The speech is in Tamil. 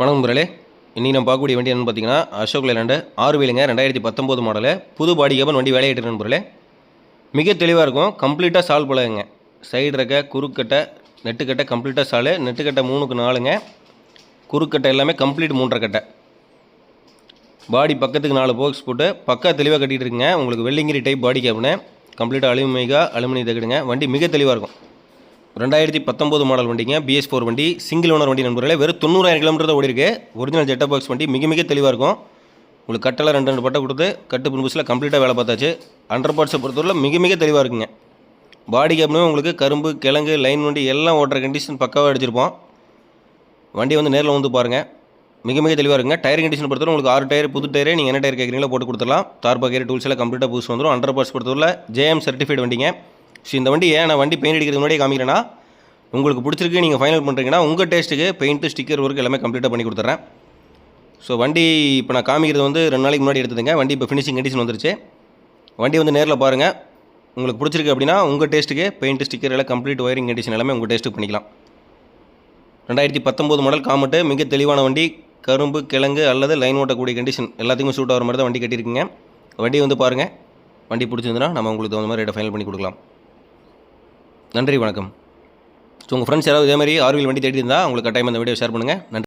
வணக்கம் நண்பர்களே. இன்றைக்கி நம்ம பார்க்கக்கூடிய வண்டி என்னென்னு பார்த்தீங்கன்னா அசோக் லேலாண்டு ஆறு வீலுங்க ரெண்டாயிரத்தி பத்தொம்போது மாடலு புது பாடி கேபன் வண்டி வேலையிட்டு நண்பர்களே. மிக தெளிவாக இருக்கும். கம்ப்ளீட்டாக சால் பழகுங்க சைடு இருக்க குறுக்கட்டை நெட்டுக்கட்டை கம்ப்ளீட்டாக சாலு. நெட்டுக்கட்டை மூணுக்கு நாலுங்க. குறுக்கட்டை எல்லாமே கம்ப்ளீட் மூன்றரை கட்டை. பாடி பக்கத்துக்கு நாலு போக்ஸ் போட்டு பக்கா தெளிவாக கட்டிகிட்டு இருக்குங்க. உங்களுக்கு வெள்ளிங்கிரி டைப் பாடி கேப்னு கம்ப்ளீட்டாக அலுமினிகா அலுமினி தகடுங்க. வண்டி மிக தெளிவாக இருக்கும். ரெண்டாயிரத்தி பத்தொம்போது மாடல் வண்டிங்க பிஎஸ் ஃபோர் வண்டி சிங்கிள் ஓனர் வண்டி நண்பர்களே வெறும் தொண்ணூறாயிரம் கிலோமீட்டர் தான் ஓடி இருக்கு ஒரிஜினல் ஜெட்டா பாக்ஸ் வண்டி மிக மிக தெளிவாக இருக்கும். உங்களுக்கு கட்டெல்லாம் ரெண்டு ரெண்டு பட்டை கொடுத்து கட்டு புதுசில் கம்ப்ளீட்டாக வேலை பார்த்தாச்சு. அண்டர் பார்ட்ஸை பொறுத்தவரை மிக மிக தெளிவாக இருக்குங்க. பாடி கேப்னு உங்களுக்கு கரும்பு கிழங்கு லைன் வண்டி எல்லாம் ஓட்டுற கண்டிஷன் பக்காவாக அடிச்சிருப்போம். வண்டி வந்து நேரில் வந்து பாருங்கள் மிக மிக தெளிவாக இருக்குங்க. டயர் கண்டிஷன் பொறுத்தவரை உங்களுக்கு ஆறு டயர் புது டயரே நீங்கள் என்ன டயர் கேட்குறீங்களோ போட்டு கொடுத்துடலாம். தார் டூல்ஸ் எல்லாம் கம்ப்ளீட்டாக புதுசு வந்துடும் அண்டர் பார்ட்ஸ் பொறுத்தவரை ஜேஎம் சர்டிஃபைட் வண்டிங்க. ஸோ இந்த வண்டி ஏன் நான் வண்டி பெயிண்ட் அடிக்கிறதுக்கு முன்னாடியே காமிக்கிறேன்னா உங்களுக்கு பிடிச்சிருக்கு நீங்கள் ஃபைனல் பண்ணுறீங்கன்னா உங்கள் டேஸ்ட்டுக்கு பெயிண்ட்டு ஸ்டிக்கர் ஒர்க் எல்லாமே கம்ப்ளீட்டாக பண்ணி கொடுத்துட்றேன். ஸோ வண்டி இப்போ நான் காமிக்கிறது வந்து ரெண்டு நாளைக்கு முன்னாடி எடுத்துதுங்க வண்டி இப்போ ஃபினிஷிங் கண்டிஷன் வந்துருச்சு. வண்டி வந்து நேரில் பாருங்கள் உங்களுக்கு பிடிச்சிருக்கு அப்படின்னா உங்கள் டேஸ்ட்டுக்கு பெயிண்ட் ஸ்டிக்கர் எல்லாம் கம்ப்ளீட் ஒயரிங் கண்டிஷன் எல்லாமே உங்கள் டேஸ்ட்டுக்கு பண்ணிக்கலாம். ரெண்டாயிரத்தி பத்தொம்போது மாடல் காமெட்டு மிக தெளிவான வண்டி கரும்பு கிழங்கு அல்லது லைன் ஓட்டக்கூடிய கண்டிஷன் எல்லாத்துக்கும் சூட் ஆகிற மாதிரி தான் வண்டி கட்டியிருக்குங்க. வண்டி வந்து பாருங்கள் வண்டி பிடிச்சிருந்துன்னா நம்ம உங்களுக்கு தகுந்த மாதிரி ரேட்டை ஃபைனல் பண்ணி கொடுக்கலாம். நன்றி வணக்கம். ஸோ உங்கள் ஃப்ரெண்ட்ஸ் யாராவது இதே மாதிரி ஆர்வில் வண்டி தேடி இருந்தால் உங்களுக்கு கட்டாயம் அந்த வீடியோ ஷேர் பண்ணுங்கள் நன்றி.